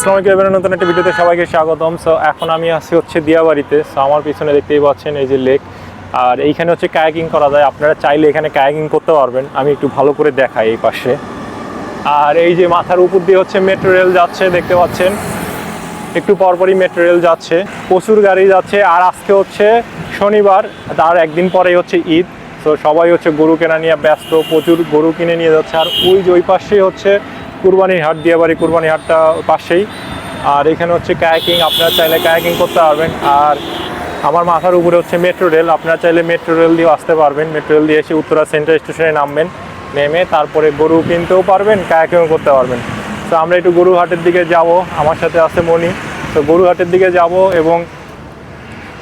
আসসালামু আলাইকুম নতুন একটা ভিডিওতে সবাইকে স্বাগতম। সো এখন আমি আছি হচ্ছে দিয়াবাড়িতে। সো আমার পিছনে দেখতেই পাচ্ছেন এই যে লেক আর এইখানে হচ্ছে কায়াকিং করা যায়। আপনারা চাইলে এখানে কায়াকিং করতে পারবেন। আমি একটু ভালো করে দেখাই এই পাশে। আর এই যে মাথার উপর দিয়ে হচ্ছে মেট্রো রেল যাচ্ছে, দেখতে পাচ্ছেন? একটু পরপরই মেট্রো রেল যাচ্ছে। প্রচুর গাড়ি যাচ্ছে। আর আজকে হচ্ছে শনিবার, তার একদিন পরেই হচ্ছে ঈদ। তো সবাই হচ্ছে গরু কেনা নিয়ে ব্যস্ত, প্রচুর গরু কিনে নিয়ে যাচ্ছে। আর ওই যে ওই পাশেই হচ্ছে কুরবানির হাট দিয়াবাড়ি কুরবানির হাটটা পাশেই। আর এখানে হচ্ছে কায়াকিং, আপনারা চাইলে কায়াকিং করতে পারবেন। আর আমার মাথার উপরে হচ্ছে মেট্রো রেল আপনারা চাইলে মেট্রো রেল দিয়ে আসতে পারবেন। মেট্রো রেল দিয়ে এসে উত্তরা সেন্ট্রাল স্টেশনে নামবেন, নেমে তারপরে গরু কিনতেও পারবেন, কায়াকিংও করতে পারবেন। তো আমরা একটু গরুহাটের দিকে যাব, আমার সাথে আছে মনি তো গরুহাটের দিকে যাব এবং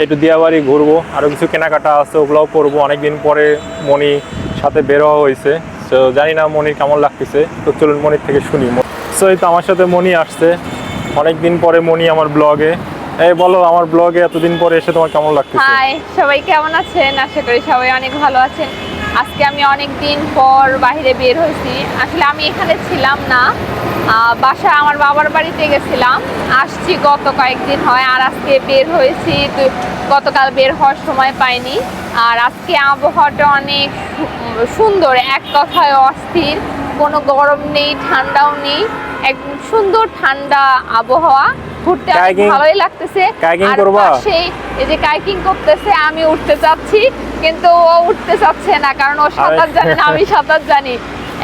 একটু দিয়াবাড়ি ঘুরবো। আরও কিছু কেনাকাটা আছে, ওগুলোও করব। অনেকদিন পরে মনি সাথে বের হওয়া হয়েছে। তো জানি না মনির কেমন লাগতেছে, তো চলুন মনির থেকে শুনি। সো এই তো আমার সাথে মনি আসছে। অনেকদিন পরে মনি আমার ব্লগে। এই বলো, আমার ব্লগে এতদিন পরে এসে তোমার কেমন লাগতেছে? হাই সবাই কেমন আছেন? আশা করি সবাই অনেক ভালো আছেন। আজকে আমি অনেক দিন পর বাইরে বের হয়েছি। আসলে আমি এখানে ছিলাম না বাসা আমার বাবার বাড়িতে গেছিলাম। আসছি গত কয়েকদিন হয় আর আজকে বের হয়েছি। গতকাল বের হওয়ার সময় পাইনি। আর আজকে আবহাওয়াটা অনেক সুন্দর এক কথায় অস্থির। কোনো গরম নেই ঠান্ডাও নেই। একদম সুন্দর ঠান্ডা আবহাওয়া। ঘুরতে ভালোই লাগতেছে। আর করবা? এই যে কাইকিং করতেছে আমি উঠতে চাচ্ছি কিন্তু ও উঠতে চাচ্ছে না কারণ ও সাঁতার জানে না আমি সাঁতার জানি।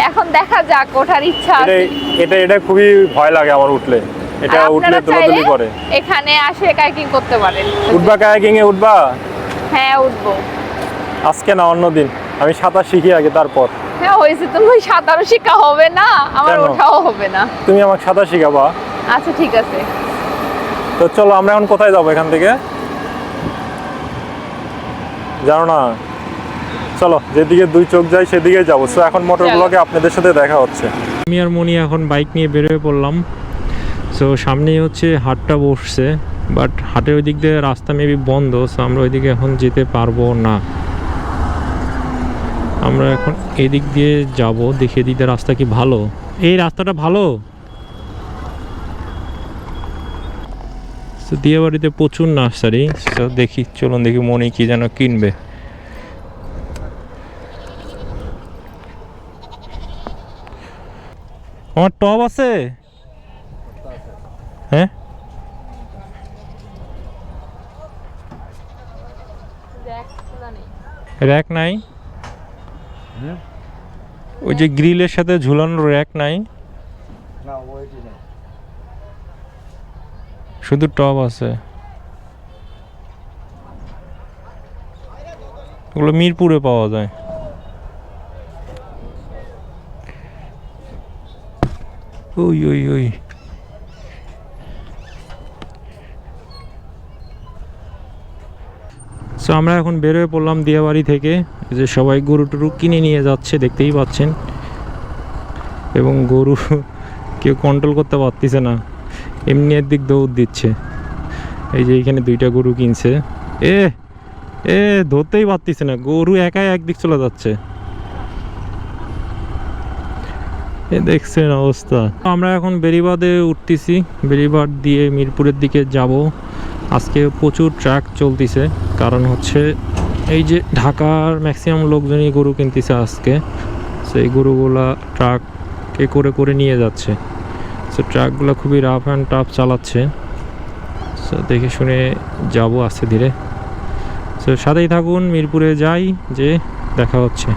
এখন দেখা যাক ওঠার ইচ্ছা আছে। এটা এটা খুবই ভয় লাগে আমার উঠলে। এটা উঠলে দোলাদুলি করে। এখানে আসে কাইকিং করতে পারেন। উঠবা কায়াকিং এ উঠবা? হ্যাঁ উঠবো। আজকে না অন্যদিন আমি সাঁতার শিখি আগে তারপর। হ্যাঁ হয়েছে তুমি সাঁতার শেখা হবে না আমার? ওঠাও হবে না। তুমি আমাকে সাঁতার শিখাবা। আচ্ছা ঠিক আছে। তো চলো আমরা এখন কোথায় যাব এখান থেকে? জানো না? চলো যেদিকে দুই চোখ যায় সেদিকে যাব। সো এখন মোটর ব্লগে আপনাদের সাথে দেখা হচ্ছে। আমি আর মনি এখন বাইক নিয়ে বেরোয় পড়লাম। সো সামনেই হচ্ছে হাটটা বসছে বাট হাটের ওই দিক দিয়ে রাস্তা মেবি বন্ধ সো আমরা ওইদিকে এখন যেতে পারব না। আমরা এখন এদিক দিয়ে যাব দেখি এদিকে রাস্তা কি ভালো? এই রাস্তাটা ভালো? তো দিয়ে বাড়িতে প্রচুর নার্সারি। তো দেখি চলুন দেখি মনে কি যেন কিনবে। আমার টব আছে? হ্যাঁ? র্যাক নাই? ওই যে গ্রিলের সাথে ঝুলানো র্যাক নাই? না ওইটি নেই। শুধু টব আছে। ওগুলো মিরপুরে পাওয়া যায়। ওই ওই ওই। সো আমরা এখন বেরোয় পড়লাম দিয়াবাড়ি থেকে যে সবাই গরু টরু কিনে নিয়ে যাচ্ছে, দেখতেই পাচ্ছেন। এবং গরু কেউ কন্ট্রোল করতে পারতেছে না। এমনি এর দিক দৌড় দিচ্ছে। এই যে এখানে দুইটা গরু কিনছে। এ এ, ধরতেই পারতেছে না। গরু একাই একদিক চলে যাচ্ছে। এ দেখছেন অবস্থা। আমরা এখন বেরিবাদে উঠতেছি। বেরিবাদ দিয়ে মিরপুরের দিকে যাব। আজকে প্রচুর ট্রাক চলতিছে। কারণ হচ্ছে এই যে ঢাকার ম্যাক্সিমাম লোকজনই গরু কিনতেছে আজকে। সেই গরুগুলা ট্রাকে করে করে নিয়ে যাচ্ছে। সো ট্রাকগুলো খুবই রাফ অ্যান্ড টাফ চালাচ্ছে। সো দেখে শুনে যাব আস্তে ধীরে। সো সাথেই থাকুন, মিরপুরে যাই, যে দেখা হচ্ছে।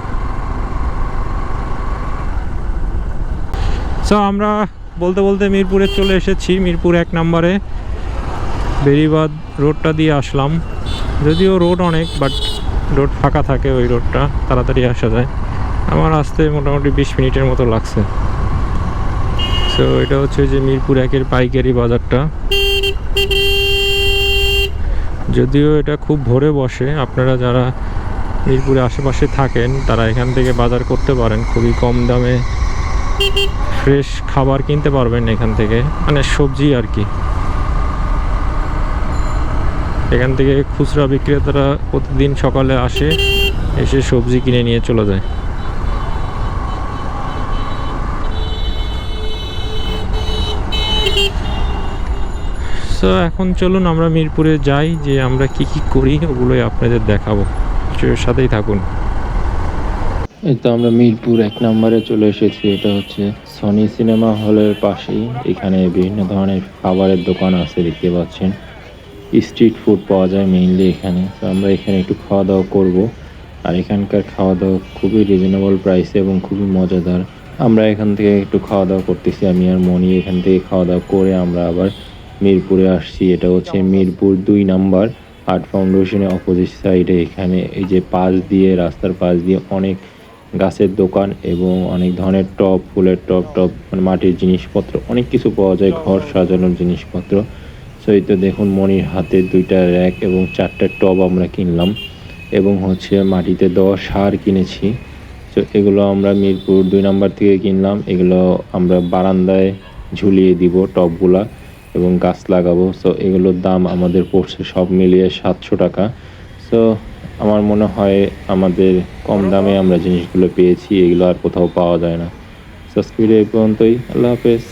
সো আমরা বলতে বলতে মিরপুরে চলে এসেছি। মিরপুর এক নম্বরে। বেরিবাদ রোডটা দিয়ে আসলাম। যদিও রোড অনেক বাট রোড ফাঁকা থাকে ওই রোডটা। তাড়াতাড়ি আসা যায়। আমার আসতে মোটামুটি বিশ মিনিটের মতো লাগছে। তো এটা হচ্ছে যে মিরপুর একের পাইকারি বাজারটা। যদিও এটা খুব ভোরে বসে, আপনারা যারা মিরপুরে আশেপাশে থাকেন, তারা এখান থেকে বাজার করতে পারেন। খুবই কম দামে ফ্রেশ খাবার কিনতে পারবেন এখান থেকে মানে সবজি আর কি। এখান থেকে খুচরা বিক্রেতারা প্রতিদিন সকালে আসে, এসে সবজি কিনে নিয়ে চলে যায়। সো এখন চলুন আমরা মিরপুরে যাই, যে আমরা কি কি করি, ওগুলোই আপনাদের দেখাবো। সাথেই থাকুন। এই তো আমরা মিরপুর এক নম্বরে চলে এসেছি, এটা হচ্ছে সনি সিনেমা হলের পাশেই। এখানে বিভিন্ন ধরনের খাবারের দোকান আছে, দেখতে পাচ্ছেন। স্ট্রিট ফুড পাওয়া যায় মেইনলি এখানে। তো আমরা এখানে একটু খাওয়া দাওয়া করব। আর এখানকার খাওয়া দাওয়া খুবই রিজনেবল প্রাইসে এবং খুবই মজাদার। আমরা এখান থেকে একটু খাওয়া দাওয়া করতেছি, আমি আর মনি এখান থেকে খাওয়া দাওয়া করে আমরা আবার মিরপুরে আসছি। এটা হচ্ছে মিরপুর দুই নাম্বার আর্ট ফাউন্ডেশনের অপোজিট সাইডে এখানে এই যে পাশ দিয়ে রাস্তার পাশ দিয়ে অনেক গাছের দোকান এবং অনেক ধরনের টব ফুলের টব টপ মানে মাটির জিনিসপত্র অনেক কিছু পাওয়া যায় ঘর সাজানোর জিনিসপত্র। সো এই তো দেখুন মনির হাতে দুইটা র্যাক এবং চারটা টব আমরা কিনলাম এবং হচ্ছে মাটিতে দেওয়া সার কিনেছি। তো এগুলো আমরা মিরপুর দুই নাম্বার থেকে কিনলাম। এগুলো আমরা বারান্দায় ঝুলিয়ে দিব টবগুলা। এবং গাছ লাগাবো। সো এগুলোর দাম আমাদের পড়ছে সব মিলিয়ে সাতশো টাকা। সো আমার মনে হয় আমাদের কম দামে আমরা জিনিসগুলো পেয়েছি, এগুলো আর কোথাও পাওয়া যায় না। সাবস্ক্রাইব এই পর্যন্তই। আল্লাহ হাফেজ।